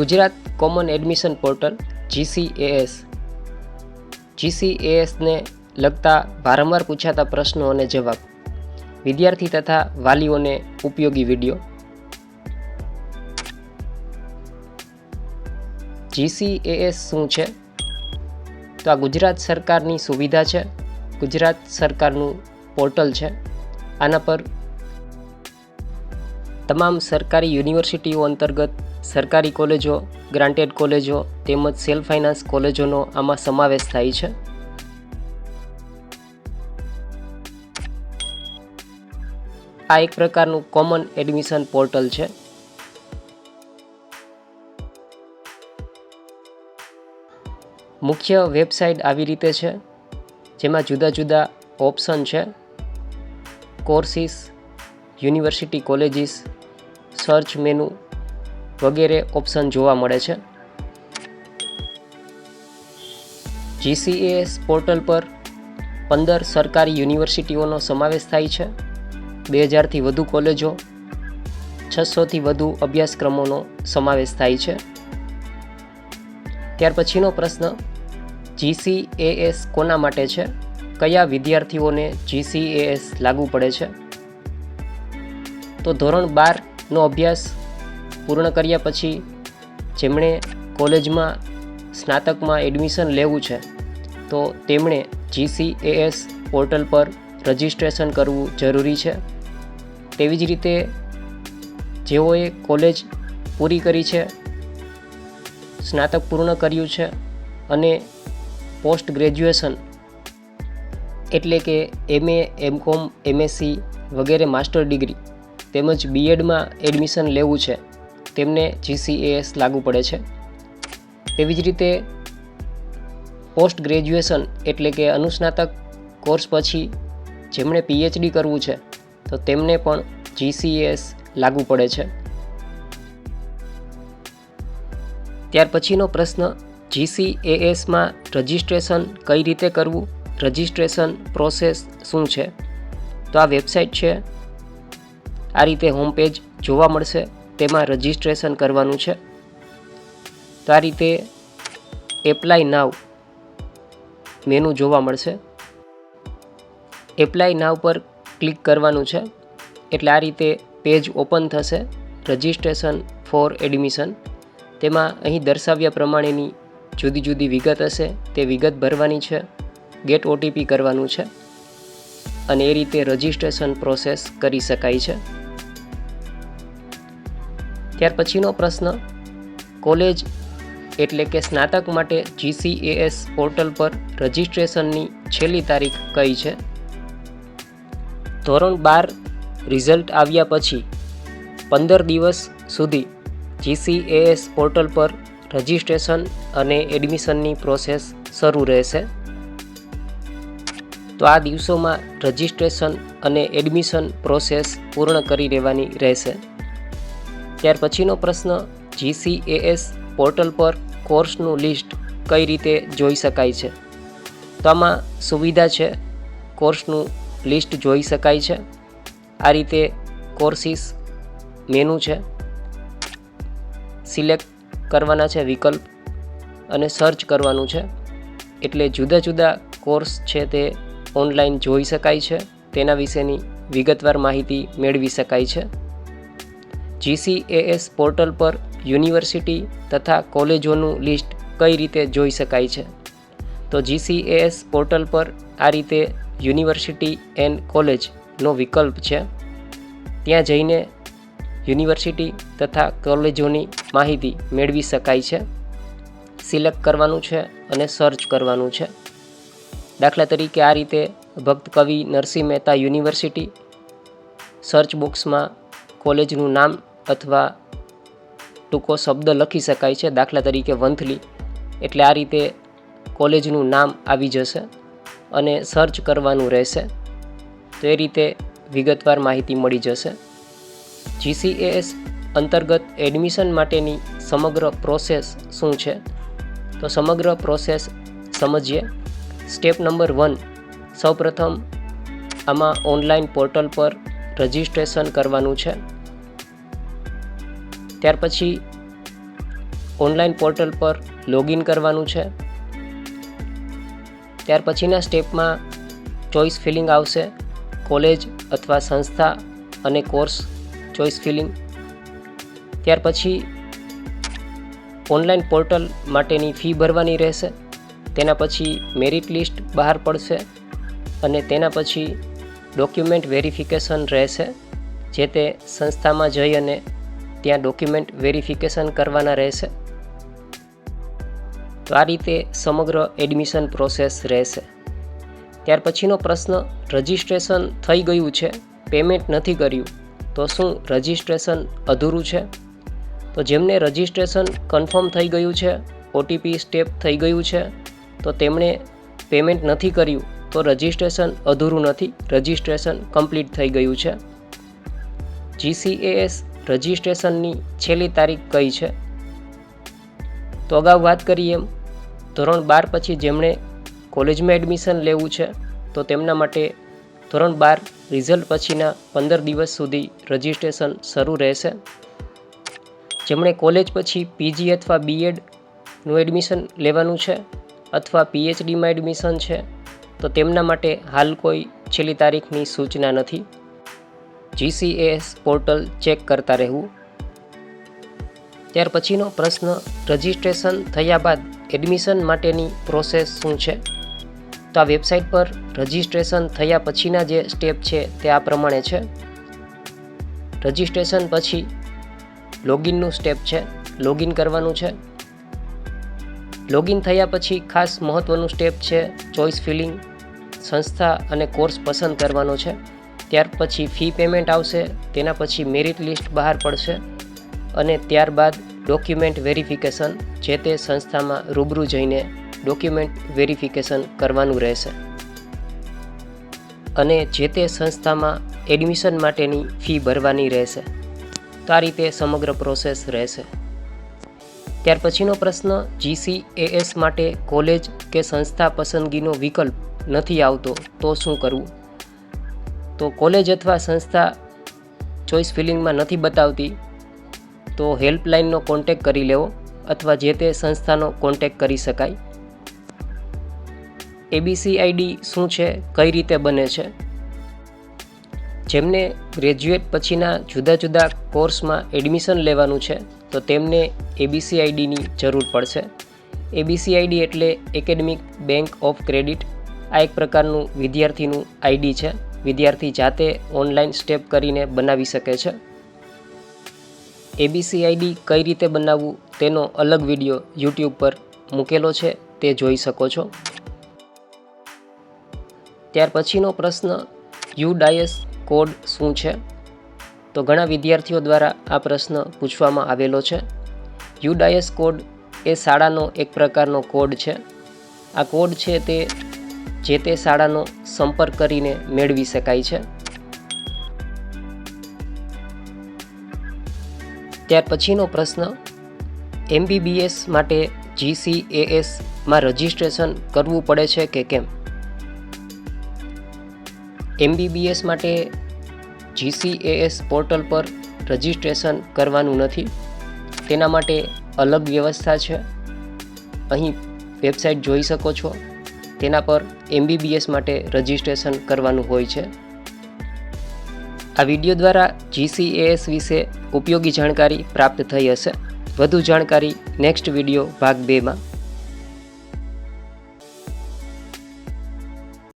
Gujarat common admission portal GCAS જીસીએએસને લગતા વારંવાર પૂછાતા પ્રશ્નો અને જવાબ. વિદ્યાર્થી તથા વાલીઓને ઉપયોગી વીડિયો. જીસીએએસ શું છે? તો આ ગુજરાત સરકારની સુવિધા છે. ગુજરાત સરકારનું પોર્ટલ છે. આના પર તમામ સરકારી યુનિવર્સિટીઓ અંતર્ગત સરકારી કોલેજો, ગ્રાન્ટેડ કોલેજો તેમજ સેલ્ફ ફાઇનાન્સ કોલેજોનો આમાં સમાવેશ થાય છે. આ એક પ્રકારનું કોમન એડમિશન પોર્ટલ છે. મુખ્ય વેબસાઇટ આવી રીતે છે, જેમાં જુદા જુદા ઓપ્શન છે. Courses, university colleges, search menu વગેરે ઓપ્શન જોવા મળે છે. જીસીએએસ પોર્ટલ પર પંદર સરકારી યુનિવર્સિટીઓનો સમાવેશ થાય છે. બે હજારથી વધુ કોલેજો છસોથી વધુ અભ્યાસક્રમોનો સમાવેશ થાય છે. ત્યાર પછીનો પ્રશ્ન જીસીએએસ કોના માટે છે? કયા વિદ્યાર્થીઓને જીસીએએસ લાગુ પડે છે? તો ધોરણ બારનો અભ્યાસ પૂર્ણ કર્યા પછી જેમણે કોલેજમાં સ્નાતકમાં એડમિશન લેવું છે, તો તેમણે જીસીએએસ પોર્ટલ પર રજિસ્ટ્રેશન કરવું જરૂરી છે. તેવી જ રીતે જેઓએ કોલેજ પૂરી કરી છે, સ્નાતક પૂર્ણ કર્યું છે અને પોસ્ટ ગ્રેજ્યુએશન એટલે કે એમએ એમકોમ એમએસસી વગેરે માસ્ટર ડિગ્રી તેમજ બીએડમાં એડમિશન લેવું છે. તેમને જીસીએએસ લાગુ પડે છે. તેવી જ રીતે પોસ્ટ ગ્રેજ્યુએશન એટલે કે અનુસ્નાતક કોર્સ પછી જેમણે પીએચડી કરવું છે, તો તેમને પણ જીસીએસ લાગુ પડે છે. ત્યાર પછીનો પ્રશ્ન જીસીએએસમાં રજિસ્ટ્રેશન કઈ રીતે કરવું? રજિસ્ટ્રેશન પ્રોસેસ શું છે? તો આ વેબસાઇટ છે. આ રીતે હોમ પેજ જોવા મળશે. તેમાં રજિસ્ટ્રેશન કરવાનું છે. તો આ રીતે એપ્લાય નાવ મેનુ જોવા મળશે. એપ્લાય નાવ પર ક્લિક કરવાનું છે. એટલે આ રીતે પેજ ઓપન થશે. રજિસ્ટ્રેશન ફોર એડમિશન તેમાં અહીં દર્શાવ્યા પ્રમાણેની જુદી જુદી વિગત હશે. તે વિગત ભરવાની છે. ગેટ ઓટીપી કરવાનું છે. અને એ રીતે રજિસ્ટ્રેશન પ્રોસેસ કરી શકાય છે. ત્યાર પછીનો પ્રશ્ન, કોલેજ એટલે કે સ્નાતક માટે જીસીએએસ પોર્ટલ પર રજિસ્ટ્રેશનની છેલ્લી તારીખ કઈ છે? ધોરણ બાર રિઝલ્ટ આવ્યા પછી પંદર દિવસ સુધી જીસીએએસ પોર્ટલ પર રજિસ્ટ્રેશન અને એડમિશનની પ્રોસેસ શરૂ રહેશે. તો આ દિવસોમાં રજિસ્ટ્રેશન અને એડમિશન પ્રોસેસ પૂર્ણ કરી લેવાની રહેશે. ત્યાર પછીનો પ્રશ્ન જીસીએએસ પોર્ટલ પર કોર્સનું લિસ્ટ કઈ રીતે જોઈ શકાય છે? તો આમાં સુવિધા છે કોર્સનું લિસ્ટ જોઈ શકાય છે. આ રીતે કોર્સિસ મેનુ છે. સિલેક્ટ કરવાના છે વિકલ્પ અને સર્ચ કરવાનું છે. એટલે જુદા જુદા કોર્સ છે તે ઓનલાઈન જોઈ શકાય છે. તેના વિશેની વિગતવાર માહિતી મેળવી શકાય છે. જીસીએએસ પોર્ટલ પર યુનિવર્સિટી તથા કોલેજોનું લિસ્ટ કઈ રીતે જોઈ શકાય છે? તો જીસીએએસ પોર્ટલ પર આ રીતે યુનિવર્સિટી એન્ડ કોલેજનો વિકલ્પ છે. ત્યાં જઈને યુનિવર્સિટી તથા કોલેજોની માહિતી મેળવી શકાય છે. સિલેક્ટ કરવાનું છે અને સર્ચ કરવાનું છે. દાખલા તરીકે આ રીતે ભક્ત કવિ નરસિંહ મહેતા યુનિવર્સિટી સર્ચ બોક્સમાં કોલેજનું નામ અથવા ટૂંકો શબ્દ લખી શકાય છે દાખલા તરીકે વંથલી. એટલે આ રીતે કોલેજનું નામ આવી જશે અને સર્ચ કરવાનું રહેશે. તો એ રીતે વિગતવાર માહિતી મળી જશે. જીસીએએસ અંતર્ગત એડમિશન માટેની સમગ્ર પ્રોસેસ શું છે? તો સમગ્ર પ્રોસેસ સમજીએ. સ્ટેપ નંબર વન, સૌપ્રથમ આમાં ઓનલાઈન પોર્ટલ પર રજિસ્ટ્રેશન કરવાનું છે. ત્યાર પછી ઓનલાઈન પોર્ટલ પર લોગિન કરવાનું છે. ત્યાર પછીના સ્ટેપમાં ચોઇસ ફિલિંગ આવશે. કોલેજ અથવા સંસ્થા અને કોર્સ ચોઇસ ફિલિંગ. ત્યાર પછી ઓનલાઈન પોર્ટલ માટેની ફી ભરવાની રહેશે. તેના પછી મેરિટ લિસ્ટ બહાર પડશે અને તેના પછી ડોક્યુમેન્ટ વેરિફિકેશન રહેશે, જે તે સંસ્થામાં જઈ અને ત્યાં ડોક્યુમેન્ટ વેરિફિકેશન કરવાના રહેશે. તો આ રીતે સમગ્ર એડમિશન પ્રોસેસ રહેશે. ત્યાર પછીનો પ્રશ્ન રજિસ્ટ્રેશન થઈ ગયું છે પેમેન્ટ નથી કર્યું, તો શું રજિસ્ટ્રેશન અધૂરું છે? તો જેમને રજિસ્ટ્રેશન કન્ફર્મ થઈ ગયું છે ઓટીપી સ્ટેપ થઈ ગયું છે, તો તેમણે પેમેન્ટ નથી કર્યું, તો રજિસ્ટ્રેશન અધૂરું નથી રજિસ્ટ્રેશન કમ્પ્લીટ થઈ ગયું છે. જીસીએએસ રજિસ્ટ્રેશનની છેલ્લી તારીખ કઈ છે? તો અગાઉ વાત કરીએ એમ, ધોરણ બાર પછી જેમણે કોલેજમાં એડમિશન લેવું છે, તો તેમના માટે ધોરણ બાર રિઝલ્ટ પછીના પંદર દિવસ સુધી રજિસ્ટ્રેશન શરૂ રહેશે. જેમણે કોલેજ પછી પીજી અથવા બીએડનું એડમિશન લેવાનું છે અથવા પીએચડીમાં એડમિશન છે, તો તેમના માટે હાલ કોઈ છેલ્લી તારીખની સૂચના નથી. જીસીએએસ પોર્ટલ ચેક કરતા રહેવું. ત્યાર પછીનો પ્રશ્ન, રજિસ્ટ્રેશન થયા બાદ એડમિશન માટેની પ્રોસેસ શું છે? તો આ વેબસાઇટ પર રજિસ્ટ્રેશન થયા પછીના જે સ્ટેપ છે તે આ પ્રમાણે છે. રજિસ્ટ્રેશન પછી લોગિનનું સ્ટેપ છે, લોગિન કરવાનું છે. લોગિન થયા પછી ખાસ મહત્ત્વનું સ્ટેપ છે ચોઇસ ફિલિંગ, સંસ્થા અને કોર્સ પસંદ કરવાનો છે. ત્યાર પછી ફી પેમેન્ટ આવશે, તેના પછી મેરિટ લિસ્ટ બહાર પડશે અને ત્યારબાદ ડોક્યુમેન્ટ વેરિફિકેશન જે તે સંસ્થામાં રૂબરૂ જઈને ડોક્યુમેન્ટ વેરિફિકેશન કરવાનું રહેશે. અને જે તે સંસ્થામાં એડમિશન માટેની ફી ભરવાની રહેશે. તો આ રીતે સમગ્ર પ્રોસેસ રહેશે. ત્યાર પછીનો પ્રશ્ન જીસીએએસ માટે કોલેજ કે સંસ્થા પસંદગીનો વિકલ્પ નથી આવતો તો શું કરવું? તો કોલેજ અથવા સંસ્થા ચોઇસ ફિલિંગમાં નથી બતાવતી, તો હેલ્પલાઇનનો કોન્ટેક કરી લેવો અથવા જે તે સંસ્થાનો કોન્ટેક કરી શકાય. એબીસી આઈડી શું છે, કઈ રીતે બને છે? જેમને ગ્રેજ્યુએટ પછીના જુદા જુદા કોર્સમાં એડમિશન લેવાનું છે, તો તેમને એબીસી આઈડીની જરૂર પડશે. એબીસી આઈડી એટલે એકેડમિક બેંક ઓફ ક્રેડિટ, આ એક પ્રકારનું વિદ્યાર્થીનું આઈડી છે. વિદ્યાર્થી જાતે ઓનલાઈન સ્ટેપ કરીને બનાવી શકે છે. એબીસીઆઈડી કઈ રીતે બનાવવું તેનો અલગ વીડિયો યુટ્યુબ પર મૂકેલો છે તે જોઈ શકો છો. ત્યાર પછીનો પ્રશ્ન યુ ડાયસ કોડ શું છે? તો ઘણા વિદ્યાર્થીઓ દ્વારા આ પ્રશ્ન પૂછવામાં આવેલો છે. યુ ડાયસ કોડ એ શાળાનો એક પ્રકારનો કોડ છે. આ કોડ છે તે જે તે શાળાનો સંપર્ક કરીને મેળવી શકાય છે. ત્યાર પછીનો પ્રશ્ન, એમબીબીએસ માટે જીસીએએસમાં રજિસ્ટ્રેશન કરવું પડે છે કે કેમ? એમબીબીએસ માટે જીસીએએસ પોર્ટલ પર રજિસ્ટ્રેશન કરવાનું નથી. તેના માટે અલગ વ્યવસ્થા છે. અહીં વેબસાઇટ જોઈ શકો છો. તેના પર એમબીબીએસ માટે રજિસ્ટ્રેશન કરવાનું હોય છે. આ વીડિયો દ્વારા જીસીએએસ વિશે ઉપયોગી જાણકારી પ્રાપ્ત થઈ હશે. વધુ જાણકારી નેક્સ્ટ વીડિયો ભાગ બેમાં.